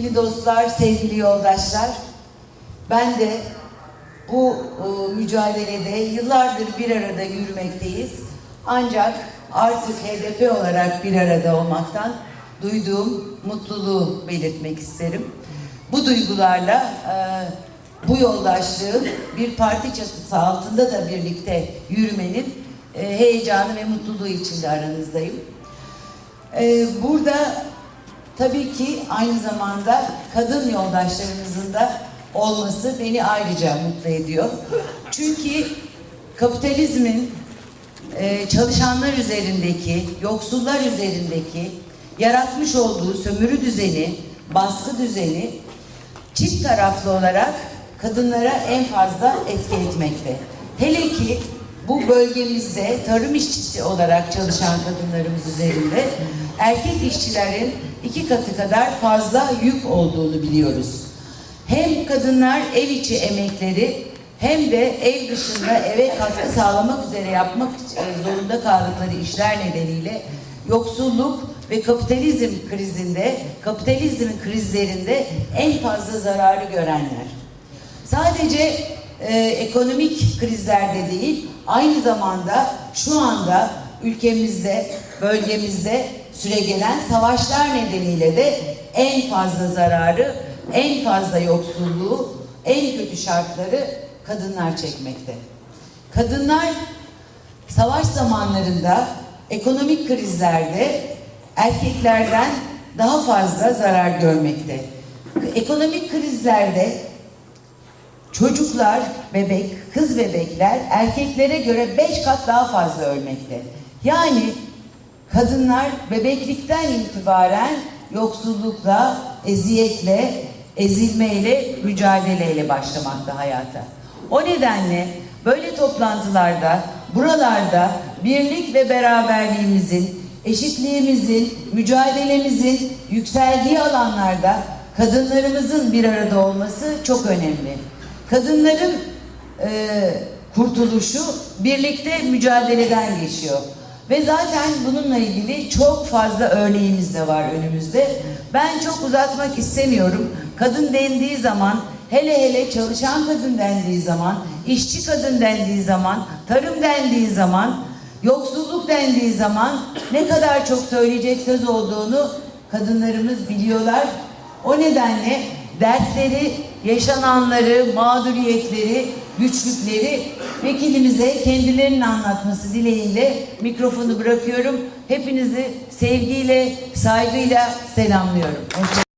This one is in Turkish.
Sevgili dostlar, sevgili yoldaşlar, ben de bu e, mücadelede yıllardır bir arada yürümekteyiz. Ancak artık HDP olarak bir arada olmaktan duyduğum mutluluğu belirtmek isterim. Bu duygularla e, bu yoldaşlığın bir parti çatısı altında da birlikte yürümenin e, heyecanı ve mutluluğu içinde aranızdayım. Burada tabii ki aynı zamanda kadın yoldaşlarımızın da olması beni ayrıca mutlu ediyor. Çünkü kapitalizmin e, çalışanlar üzerindeki, yoksullar üzerindeki yaratmış olduğu sömürü düzeni, baskı düzeni çift taraflı olarak kadınlara en fazla etki etmekte. Hele ki bu bölgemizde tarım işçisi olarak çalışan kadınlarımız üzerinde erkek işçilerin iki katı kadar fazla yük olduğunu biliyoruz. Hem kadınlar ev içi emekleri hem de ev dışında eve katkı sağlamak üzere yapmak e, zorunda kaldıkları işler nedeniyle yoksulluk ve kapitalizm krizinde, kapitalizmin krizlerinde en fazla zararı görenler. Sadece e, ekonomik krizlerde değil, aynı zamanda şu anda ülkemizde, bölgemizde süregelen savaşlar nedeniyle de en fazla zararı, en fazla yoksulluğu, en kötü şartları kadınlar çekmekte. Kadınlar savaş zamanlarında ekonomik krizlerde erkeklerden daha fazla zarar görmekte. Ekonomik krizlerde çocuklar, bebek, kız bebekler erkeklere göre beş kat daha fazla ölmekte. Yani kadınlar bebeklikten itibaren yoksullukla, eziyetle, ezilmeyle, mücadeleyle başlamakta hayata. O nedenle böyle toplantılarda, buralarda birlik ve beraberliğimizin, eşitliğimizin, mücadelemizin yükseldiği alanlarda kadınlarımızın bir arada olması çok önemli. Kadınların e, kurtuluşu birlikte mücadeleden geçiyor. Ve zaten bununla ilgili çok fazla örneğimiz de var önümüzde. Ben çok uzatmak istemiyorum. Kadın dendiği zaman, hele hele çalışan kadın dendiği zaman, işçi kadın dendiği zaman, tarım dendiği zaman, yoksulluk dendiği zaman ne kadar çok söyleyecek söz olduğunu kadınlarımız biliyorlar. O nedenle dertleri, yaşananları, mağduriyetleri, güçlükleri vekilimize kendilerinin anlatması dileğiyle mikrofonu bırakıyorum. Hepinizi sevgiyle, saygıyla selamlıyorum. Hoşça